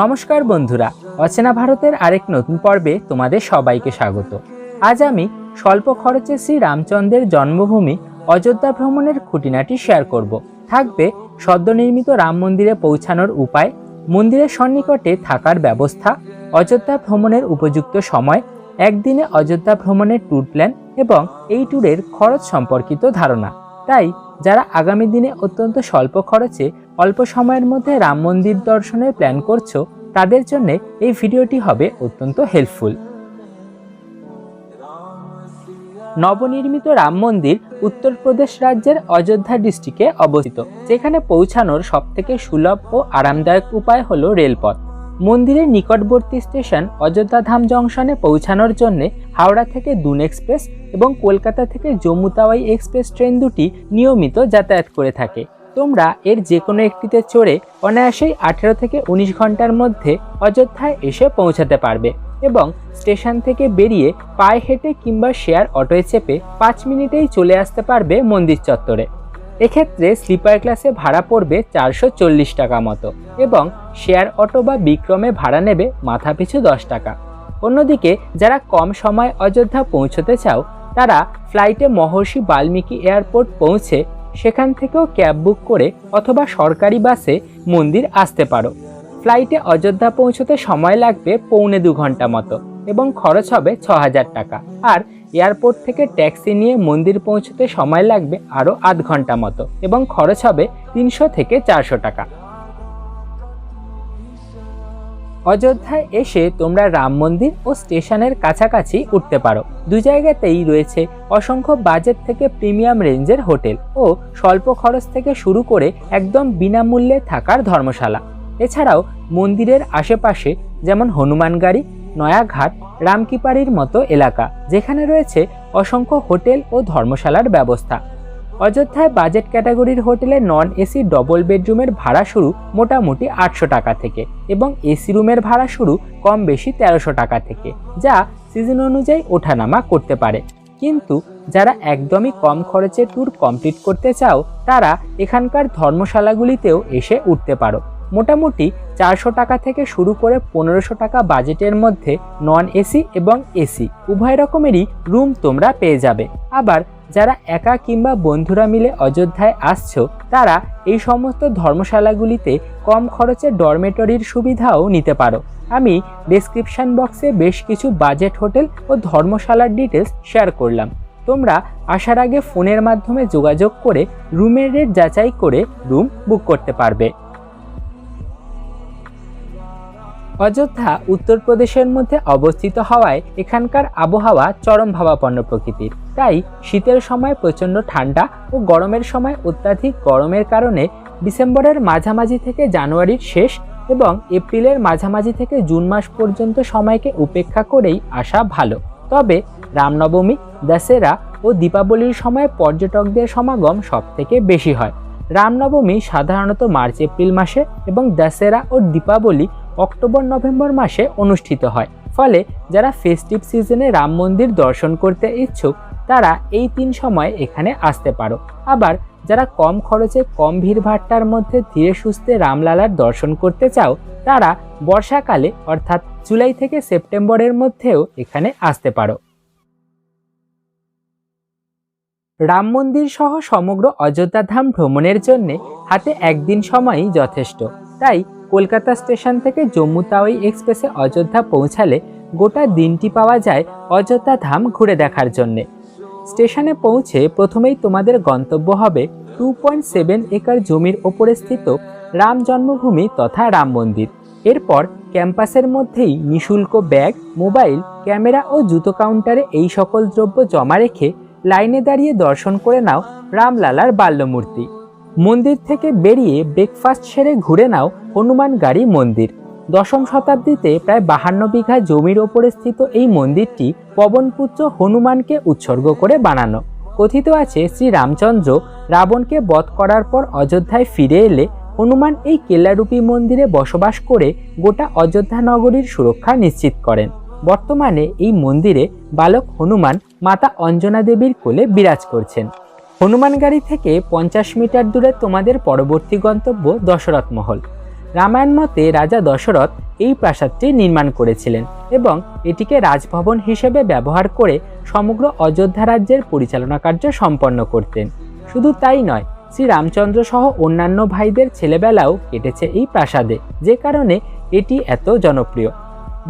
নমস্কার বন্ধুরা, অচেনা ভারতের আরেক নতুন পর্বে তোমাদের সবাইকে স্বাগত। আজ আমি স্বল্প খরচে শ্রী রামচন্দ্রের জন্মভূমি অযোধ্যা ভ্রমণের খুঁটিনাটি শেয়ার করব। থাকবে সদ্যনির্মিত রাম মন্দিরে পৌঁছানোর উপায়, মন্দিরের সন্নিকটে থাকার ব্যবস্থা, অযোধ্যা ভ্রমণের উপযুক্ত সময়, একদিনে অযোধ্যা ভ্রমণের ট্যুর প্ল্যান এবং এই ট্যুরের খরচ সম্পর্কিত ধারণা। তাই, যারা আগামী দিনে অত্যন্ত স্বল্প খরচে অল্প সময়ের মধ্যে রাম মন্দির দর্শনের প্ল্যান করছ, তাদের জন্য এই ভিডিওটি হবে অত্যন্ত হেল্পফুল নবনির্মিত রাম মন্দির উত্তরপ্রদেশ রাজ্যের অযোধ্যা ডিস্ট্রিক্টে অবস্থিত, যেখানে পৌঁছানোর সবথেকে সুলভ ও আরামদায়ক উপায় হলো রেলপথ। মন্দিরের নিকটবর্তী স্টেশন অযোধ্যা ধাম জংশনে পৌঁছানোর জন্য হাওড়া থেকে দুন এক্সপ্রেস এবং কলকাতা থেকে জম্মু তাওয়াই এক্সপ্রেস ট্রেন দুটি নিয়মিত যাতায়াত করে থাকে। তোমরা এর যে কোনো একটিতে চড়ে অনায়াসেই আঠেরো থেকে উনিশ ঘণ্টার মধ্যে অযোধ্যায় এসে পৌঁছাতে পারবে এবং স্টেশন থেকে বেরিয়ে পায়ে হেঁটে কিংবা শেয়ার অটোয় চেপে পাঁচ মিনিটেই চলে আসতে পারবে মন্দির চত্বরে। এক্ষেত্রে স্লিপার ক্লাসে ভাড়া পড়বে চারশো চল্লিশ টাকা মতো এবং শেয়ার অটো বা বিক্রমে ভাড়া নেবে মাথাপিছু দশ টাকা। অন্যদিকে যারা কম সময় অযোধ্যা পৌঁছতে চাও, তারা ফ্লাইটে মহর্ষি বাল্মীকি এয়ারপোর্ট পৌঁছে সেখান থেকেও ক্যাব বুক করে অথবা সরকারি বাসে মন্দির আসতে পারো। ফ্লাইটে অযোধ্যা পৌঁছতে সময় লাগবে পৌনে দু ঘণ্টা মতো এবং খরচ হবে ছ হাজার টাকা। আর এয়ারপোর্ট থেকে ট্যাক্সি নিয়ে মন্দির পৌঁছতে সময় লাগবে আরও আধ ঘণ্টা মতো এবং খরচ হবে তিনশো থেকে চারশো টাকা। অযোধ্যায় এসে তোমরা রাম মন্দির ও স্টেশনের কাছাকাছি উঠতে পারো। দু জায়গাতেই রয়েছে অসংখ্য বাজেট থেকে প্রিমিয়াম রেঞ্জের হোটেল ও স্বল্প খরচ থেকে শুরু করে একদম বিনামূল্যে থাকার ধর্মশালা। এছাড়াও মন্দিরের আশেপাশে যেমন হনুমানগাড়ি নয়াঘাট, রামকিপাড়ির মতো এলাকা, যেখানে রয়েছে অসংখ্য হোটেল ও ধর্মশালার ব্যবস্থা। অযোধ্যায় বাজেট ক্যাটাগরির হোটেলে নন এসি ডবল বেডরুমের ভাড়া শুরু মোটামুটি আটশো টাকা থেকে এবং এসি রুমের ভাড়া শুরু কম বেশি তেরোশো টাকা থেকে, যা সিজন অনুযায়ী ওঠানামা করতে পারে। কিন্তু যারা একদমই কম খরচে ট্যুর কমপ্লিট করতে চাও, তারা এখানকার ধর্মশালাগুলিতেও এসে উঠতে পারো। মোটামুটি চারশো টাকা থেকে শুরু করে পনেরোশো টাকা বাজেটের মধ্যে নন এসি এবং এসি, উভয় রকমেরই রুম তোমরা পেয়ে যাবে। আবার যারা একা কিংবা বন্ধুরা মিলে অযোধ্যায় আসছো, তারা এই সমস্ত ধর্মশালাগুলিতে কম খরচে ডরমেটরির সুবিধাও নিতে পারো। আমি ডেসক্রিপশন বক্সে বেশ কিছু বাজেট হোটেল ও ধর্মশালার ডিটেলস শেয়ার করলাম। তোমরা আসার আগে ফোনের মাধ্যমে যোগাযোগ করে রুমের রেট যাচাই করে রুম বুক করতে পারবে। অযোধ্যা উত্তরপ্রদেশের মধ্যে অবস্থিত হওয়ায় এখানকার আবহাওয়া চরম ভাবাপন্ন প্রকৃতির। তাই শীতের সময় প্রচণ্ড ঠান্ডা ও গরমের সময় অত্যাধিক গরমের কারণে ডিসেম্বরের মাঝামাঝি থেকে জানুয়ারির শেষ এবং এপ্রিলের মাঝামাঝি থেকে জুন মাস পর্যন্ত সময়কে উপেক্ষা করেই আসা ভালো। তবে রামনবমী, দশেরা ও দীপাবলির সময় পর্যটকদের সমাগম সবথেকে বেশি হয়। রামনবমী সাধারণত মার্চ, এপ্রিল মাসে এবং দশেরা ও দীপাবলি অক্টোবর, নভেম্বর মাসে অনুষ্ঠিত হয়। ফলে যারা ফেস্টিভ সিজনে রাম মন্দির দর্শন করতে ইচ্ছুক তারা এই তিন সময় এখানে আসতে পারো। আবার যারা কম খরচে কম ভিড়ভাট্টার মধ্যে ধীরে সুস্থে রামলালার দর্শন করতে চাও, তারা বর্ষাকালে অর্থাৎ জুলাই থেকে সেপ্টেম্বরের মধ্যেও এখানে আসতে পারো। রাম মন্দির সহ সমগ্র অযোধ্যা ধাম ভ্রমণের জন্য হাতে একদিন সময়ই যথেষ্ট। তাই কলকাতা স্টেশন থেকে জম্মু তাওয়াই এক্সপ্রেসে অযোধ্যা পৌঁছালে গোটা দিনটি পাওয়া যায় অযোধ্যা ধাম ঘুরে দেখার জন্যে। স্টেশনে পৌঁছে প্রথমেই তোমাদের গন্তব্য হবে টু পয়েন্ট সেভেন একর জমির ওপরে স্থিত রাম জন্মভূমি তথা রাম মন্দির। এরপর ক্যাম্পাসের মধ্যেই নিশুল্ক ব্যাগ, মোবাইল, ক্যামেরা ও জুতো কাউন্টারে এই সকল দ্রব্য জমা রেখে লাইনে দাঁড়িয়ে দর্শন করে নাও রামলালার বাল্যমূর্তি। মন্দির থেকে বেরিয়ে ব্রেকফাস্ট সেরে ঘুরে নাও হনুমান গাড়ি মন্দির। দশম শতাব্দীতে প্রায় বাহান্ন বিঘা জমির ওপরে স্থিত এই মন্দিরটি পবনপুত্র হনুমানকে উৎসর্গ করে বানানো। কথিত আছে শ্রী রামচন্দ্র রাবণকে বধ করার পর অযোধ্যায় ফিরে এলে হনুমান এই কেল্লারূপী মন্দিরে বসবাস করে গোটা অযোধ্যা নগরীর সুরক্ষা নিশ্চিত করেন। বর্তমানে এই মন্দিরে বালক হনুমান মাতা অঞ্জনা দেবীর কোলে বিরাজ করছেন। হনুমানগাড়ি থেকে পঞ্চাশ মিটার দূরে তোমাদের পরবর্তী গন্তব্য দশরথ মহল। রামায়ণ মতে রাজা দশরথ এই প্রাসাদটি নির্মাণ করেছিলেন এবং এটিকে রাজভবন হিসেবে ব্যবহার করে সমগ্র অযোধ্যা রাজ্যের পরিচালনা কার্য সম্পন্ন করতেন। শুধু তাই নয় শ্রী রামচন্দ্র সহ অন্যান্য ভাইদের ছেলেবেলাও কেটেছে এই প্রাসাদে, যে কারণে এটি এত জনপ্রিয়।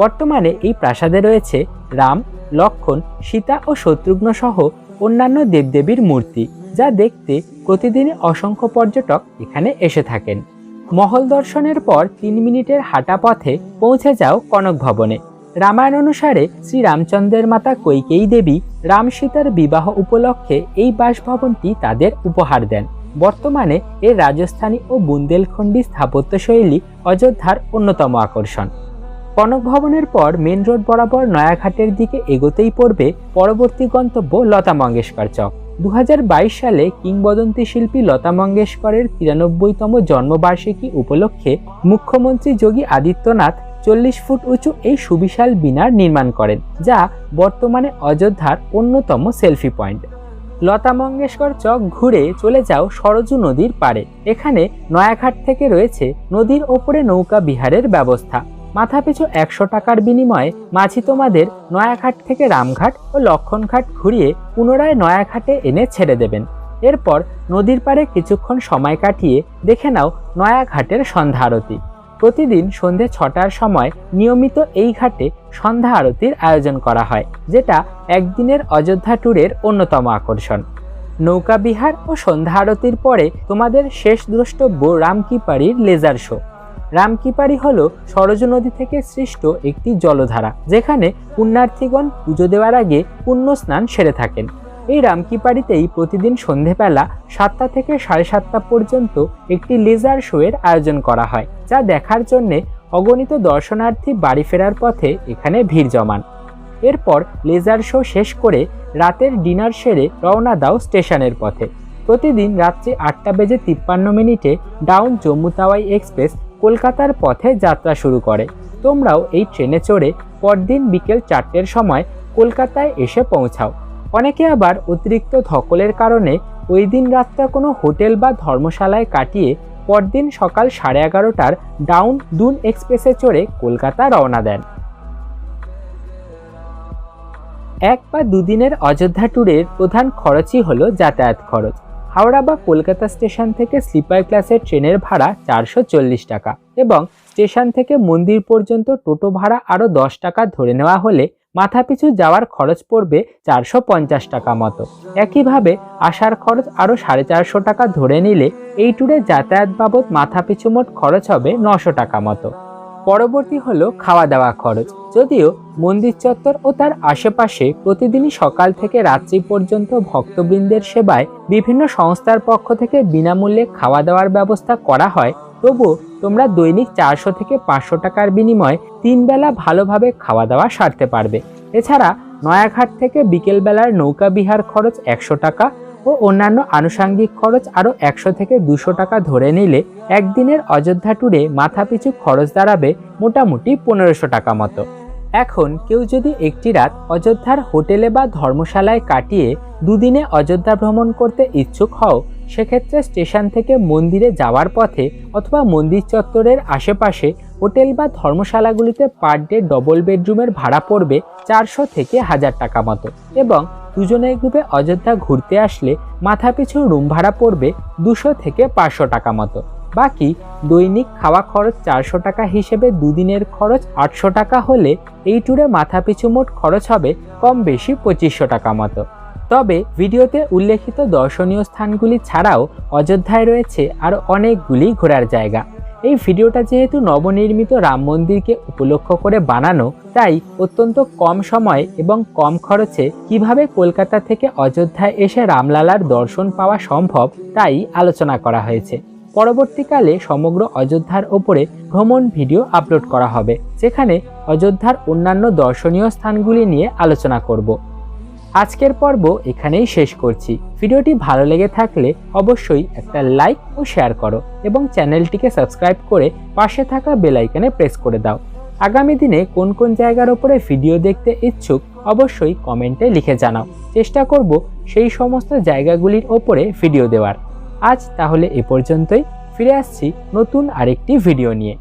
বর্তমানে এই প্রাসাদে রয়েছে রাম, লক্ষণ, সীতা ও শত্রুঘ্ন সহ অন্যান্য দেবদেবীর মূর্তি, যা দেখতে প্রতিদিনই অসংখ্য পর্যটক এখানে এসে থাকেন। মহল দর্শনের পর তিন মিনিটের হাঁটা পথে পৌঁছে যাও কনক ভবনে। রামায়ণ অনুসারে শ্রী রামচন্দ্রের মাতা কৈকেয়ী দেবী রাম সীতার বিবাহ উপলক্ষে এই বাসভবনটি তাদের উপহার দেন। বর্তমানে এর রাজস্থানী ও বুন্দেলখণ্ডী স্থাপত্যশৈলী অযোধ্যার অন্যতম আকর্ষণ। কনক ভবনের পর মেন রোড বরাবর নয়াঘাটের দিকে এগোতেই পড়বে পরবর্তী গন্তব্য লতা মঙ্গেশকর চক। দু হাজার বাইশ সালে কিংবদন্তি শিল্পী লতা মঙ্গেশকরের তিরানব্বইতম জন্মবার্ষিকী উপলক্ষে মুখ্যমন্ত্রী যোগী আদিত্যনাথ চল্লিশ ফুট উঁচু এই সুবিশাল বিনার নির্মাণ করেন, যা বর্তমানে অযোধ্যার অন্যতম সেলফি পয়েন্ট। লতা মঙ্গেশকর চক ঘুরে চলে যাও সরজু নদীর পাড়ে। এখানে নয়াঘাট থেকে রয়েছে নদীর ওপরে নৌকা বিহারের ব্যবস্থা। মাথাপিছু একশো টাকার বিনিময়ে মাঝি তোমাদের নয়াঘাট থেকে রামঘাট ও লক্ষণঘাট ঘুরিয়ে পুনরায় নয়াঘাটে এনে ছেড়ে দেবেন। এরপর নদীর পাড়ে কিছুক্ষণ সময় কাটিয়ে দেখে নাও নয়াঘাটের সন্ধ্যা আরতি। প্রতিদিন সন্ধে ছটার সময় নিয়মিত এই ঘাটে সন্ধ্যা আরতির আয়োজন করা হয়, যেটা একদিনের অযোধ্যা ট্যুরের অন্যতম আকর্ষণ। নৌকা বিহার ও সন্ধ্যা আরতির পরে তোমাদের শেষ দ্রষ্টব্য রামকিপাড়ির লেজার শো। রামকিপাড়ি হল সরজ নদী থেকে সৃষ্ট একটি জলধারা, যেখানে পুণ্যার্থীগণ পুজো দেওয়ার আগে পুণ্য স্নান সেরে থাকেন। এই রামকিপাড়িতেই প্রতিদিন সন্ধেবেলা সাতটা থেকে সাড়ে সাতটা পর্যন্ত একটি লেজার শোয়ের আয়োজন করা হয়, যা দেখার জন্যে অগণিত দর্শনার্থী বাড়ি ফেরার পথে এখানে ভিড় জমান। এরপর লেজার শো শেষ করে রাতের ডিনার সেরে রওনা দাও স্টেশনের পথে। প্রতিদিন রাত্রি আটটা বেজে তিপ্পান্ন মিনিটে ডাউন জম্মু তাওয়াই এক্সপ্রেস কলকাতার পথে যাত্রা শুরু করে। তোমরাও এই ট্রেনে চড়ে পরদিন বিকেল চারটের সময় কলকাতায় এসে পৌঁছাও। অনেকে আবার অতিরিক্ত ধকলের কারণে ওই দিন রাতটা কোনো হোটেল বা ধর্মশালায় কাটিয়ে পরদিন সকাল সাড়ে এগারোটার ডাউন দুন এক্সপ্রেসে চড়ে কলকাতা রওনা দেন। এক বা দুদিনের অযোধ্যা ট্যুরের প্রধান খরচই হলো যাতায়াত খরচ। হাওড়া বা কলকাতা স্টেশন থেকে স্লিপার ক্লাসের ট্রেনের ভাড়া চারশো চল্লিশ টাকা এবং স্টেশন থেকে মন্দির পর্যন্ত টোটো ভাড়া আরও দশ টাকা ধরে নেওয়া হলে মাথাপিছু যাওয়ার খরচ পড়বে চারশো পঞ্চাশ টাকা মতো। একইভাবে আসার খরচ আরও সাড়ে চারশো টাকা ধরে নিলে এই ট্যুরে যাতায়াত বাবদ মাথাপিছু মোট খরচ হবে নশো টাকা মতো। পরবর্তী হলো খাওয়া দাওয়া খরচ। যদিও মন্দির চত্বর ও তার আশেপাশে প্রতিদিনই সকাল থেকে রাত্রি পর্যন্ত ভক্তবৃন্দের সেবায় বিভিন্ন সংস্থার পক্ষ থেকে বিনামূল্যে খাওয়া দাওয়ার ব্যবস্থা করা হয় তবু তোমরা দৈনিক চারশো থেকে পাঁচশো টাকার বিনিময়ে তিন বেলা ভালোভাবে খাওয়া দাওয়া সারতে পারবে। এছাড়া নয়াঘাট থেকে বিকেলবেলার নৌকা বিহার খরচ একশো টাকা ও অন্যান্য আনুষাঙ্গিক খরচ আরও একশো থেকে দুশো টাকা ধরে নিলে একদিনের অযোধ্যা ট্যুরে মাথাপিছু খরচ দাঁড়াবে মোটামুটি পনেরোশো টাকা মতো। এখন কেউ যদি একটি রাত অযোধ্যার হোটেলে বা ধর্মশালায় কাটিয়ে দুদিনে অযোধ্যা ভ্রমণ করতে ইচ্ছুক হও, সেক্ষেত্রে স্টেশন থেকে মন্দিরে যাওয়ার পথে অথবা মন্দির চত্বরের আশেপাশে হোটেল বা ধর্মশালাগুলিতে পার ডে ডবল বেডরুমের ভাড়া পড়বে চারশো থেকে হাজার টাকা মতো এবং দুজনের গ্রুপে অযোধ্যা ঘুরতে আসলে মাথাপিছু রুম ভাড়া পড়বে দুশো থেকে পাঁচশো টাকা মতো। বাকি দৈনিক খাওয়া খরচ চারশো টাকা হিসেবে দুদিনের খরচ আটশো টাকা হলে এই ট্যুরে মাথাপিছু মোট খরচ হবে কম বেশি পঁচিশশো টাকা মতো। তবে ভিডিওতে উল্লেখিত দর্শনীয় স্থানগুলি ছাড়াও অযোধ্যায় রয়েছে আরও অনেকগুলি ঘোরার জায়গা। এই ভিডিওটা যেহেতু নবনির্মিত রাম মন্দিরকে উপলক্ষ করে বানানো, তাই অত্যন্ত কম সময় এবং কম খরচে কীভাবে কলকাতা থেকে অযোধ্যায় এসে রামলালার দর্শন পাওয়া সম্ভব, তাই আলোচনা করা হয়েছে। পরবর্তীকালে সমগ্র অযোধ্যার ওপরে ভ্রমণ ভিডিও আপলোড করা হবে, যেখানে অযোধ্যার অন্যান্য দর্শনীয় স্থানগুলি নিয়ে আলোচনা করব। আজকের পর্ব এখানেই শেষ করছি। ভিডিওটি ভালো লেগে থাকলে অবশ্যই একটা লাইক ও শেয়ার করো এবং চ্যানেলটিকে সাবস্ক্রাইব করে পাশে থাকা বেল আইকনে প্রেস করে দাও। আগামী দিনে কোন কোন জায়গার ওপরে ভিডিও দেখতে ইচ্ছুক অবশ্যই কমেন্টে লিখে জানাও। চেষ্টা করব সেই সমস্ত জায়গাগুলির ওপরে ভিডিও দেওয়ার। আজ তাহলে এ পর্যন্তই। ফিরে আসছি নতুন আরেকটি ভিডিও নিয়ে।